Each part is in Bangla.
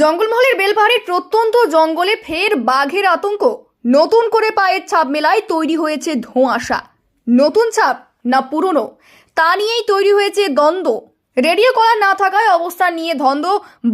জঙ্গলমহলের বেলপাহাড়ির প্রত্যন্ত জঙ্গলে ফের বাঘের আতঙ্ক। নতুন করে পায়ের ছাপ মেলায় তৈরি হয়েছে ধোঁয়াশা। নতুন ছাপ না পুরনো? তা নিয়েই তৈরি হয়েছে দ্বন্দ্ব। রেডিও কলার না থাকায় অবস্থান নিয়ে ধন্দ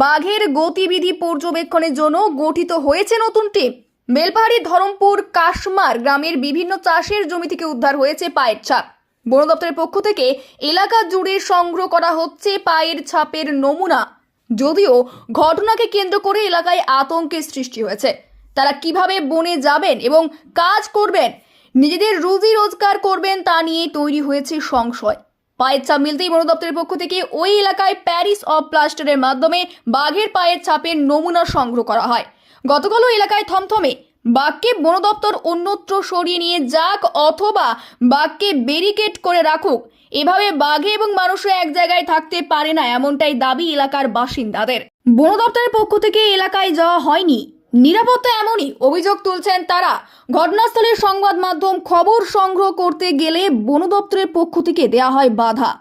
বাঘের গতিবিধি পর্যবেক্ষণের জন্য গঠিত হয়েছে নতুন টিম। বেলপাহাড়ির ধরমপুর কাশমার গ্রামের বিভিন্ন চাষের জমি থেকে উদ্ধার হয়েছে পায়ের ছাপ। বন দপ্তরের পক্ষ থেকে এলাকা জুড়ে সংগ্রহ করা হচ্ছে পায়ের ছাপের নমুনা। যদিও ঘটনাকে কেন্দ্র করে এলাকায় আতঙ্কের সৃষ্টি হয়েছে। তারা কীভাবে বনে যাবেন এবং কাজ করবেন, নিজেদের রুজি রোজগার করবেন তা নিয়ে তৈরি হয়েছে সংশয়। পায়ের ছাপ মিলতেই বন দপ্তরের পক্ষ থেকে ওই এলাকায় প্যারিস অফ প্লাস্টারের মাধ্যমে বাঘের পায়ের ছাপের নমুনা সংগ্রহ করা হয়। গতকালও এলাকায় থমথমে বাঘকে বন দপ্তর অন্যত্র সরিয়ে নিয়ে যাক অথবা বাঘকে ব্যারিকেড করে রাখুক। এভাবে বাঘে এবং মানুষও এক জায়গায় থাকতে পারে না, এমনটাই দাবি এলাকার বাসিন্দাদের। বন দপ্তরের পক্ষ থেকে এলাকায় যাওয়া হয়নি। নিরাপত্তা এমনই অভিযোগ তুলছেন তারা। ঘটনাস্থলের সংবাদ মাধ্যম খবর সংগ্রহ করতে গেলে বন দপ্তরের পক্ষ থেকে দেয়া হয় বাধা,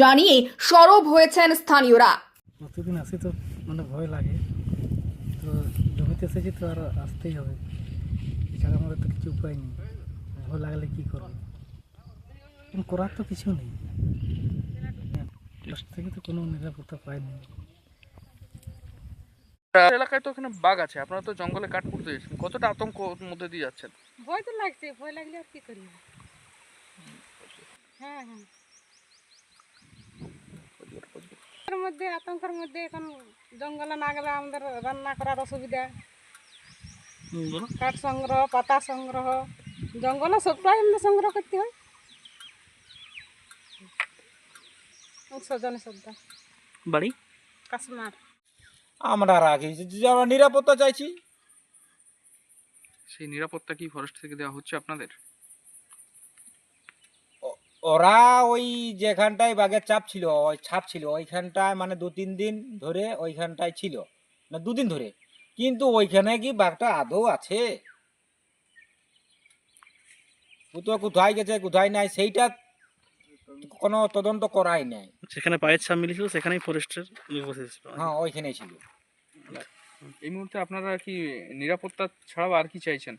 জানিয়ে সরব হয়েছেন স্থানীয়রা। প্রতিদিন আসি তো মানে ভয় লাগে। তো জমিতে এসেছি তো আর আসতেই হবে এছাড়া আমাদের তো কিছু উপায় নেই ভয় লাগলে কী করব? করার তো কিছু নেই। ফার্স্ট থেকে তো কোনো নিরাপত্তা পাইনি। আপনার এলাকায় তো এখানে বাঘ আছে আপনারা তো জঙ্গলে কাঠ করতে যাচ্ছেন কতটা আতঙ্ক মধ্যে দিয়ে যাচ্ছেন? ভয় তো লাগছে ভয় লাগলে আর কি করি? হ্যাঁ হ্যাঁ। মধ্যে আতঙ্কের মধ্যে এখন জঙ্গলে না গেলে আমাদের রান্না করার অসুবিধা। কাঠ সংগ্রহ পাতা সংগ্রহ জঙ্গলে সবটাই আমাদের সংগ্রহ করতে হয়। সজনে সবটা বাড়ি? কাশ্মার। আমরা রাখি আমরা নিরাপত্তা চাইছি। সেই নিরাপত্তা কি ফরেস্ট থেকে দেওয়া হচ্ছে আপনাদের? ও- ওরা ওই যেখানটায় বাঘের চাপ ছিল ওই ছাপ ছিল ওইখানটায় মানে দু তিন দিন ধরে ওইখানটায় ছিল। না দুদিন ধরে। কিন্তু ওইখানে কি বাঘটা আদৌ আছে? ও তো কোথায় গেছে কোথায় নাই সেইটা কোনো তদন্ত করাই নাই। সেখানে পায়ের ছাপ মিলেছিল সেখানেই ফরেস্টের হ্যাঁ ওইখানেই ছিল। এই মুহূর্তে আপনারা কি নিরাপত্তা ছাড়াও আর কি চাইছেন?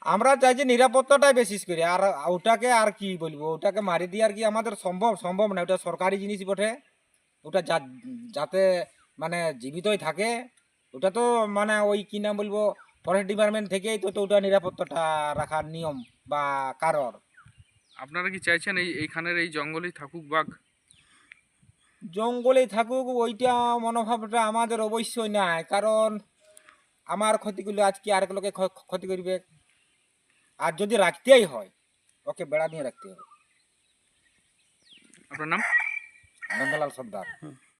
আমরা চাইছি নিরাপত্তাটাই বেশি করে। আর ওটাকে আর কি বলব ওটাকে মারি দিয়ে আর কি আমাদের সম্ভব সম্ভব না। ওটা সরকারি জিনিস বটে। ওটা যা- যাতে মানে জীবিতই থাকে। ওটা তো মানে ওই কি নাম বলব ফরেস্ট ডিপার্টমেন্ট থেকেই তো ওটা নিরাপত্তাটা রাখার নিয়ম বা কারণ আপনারা কি চাইছেন এই এইখানের এই জঙ্গলেই থাকুক বাঘ? জঙ্গলেই থাকুক ওইটা মনোভাবটা আমাদের অবশ্যই নাই কারণ আমার ক্ষতি করলে আজকে আরেক লোকে ক্ষ- ক্ষতি করবে। আর যদি রাখতেই হয় ওকে বেড়া দিয়ে রাখতে হবে। আপনার নাম? নন্দলাল সর্দার।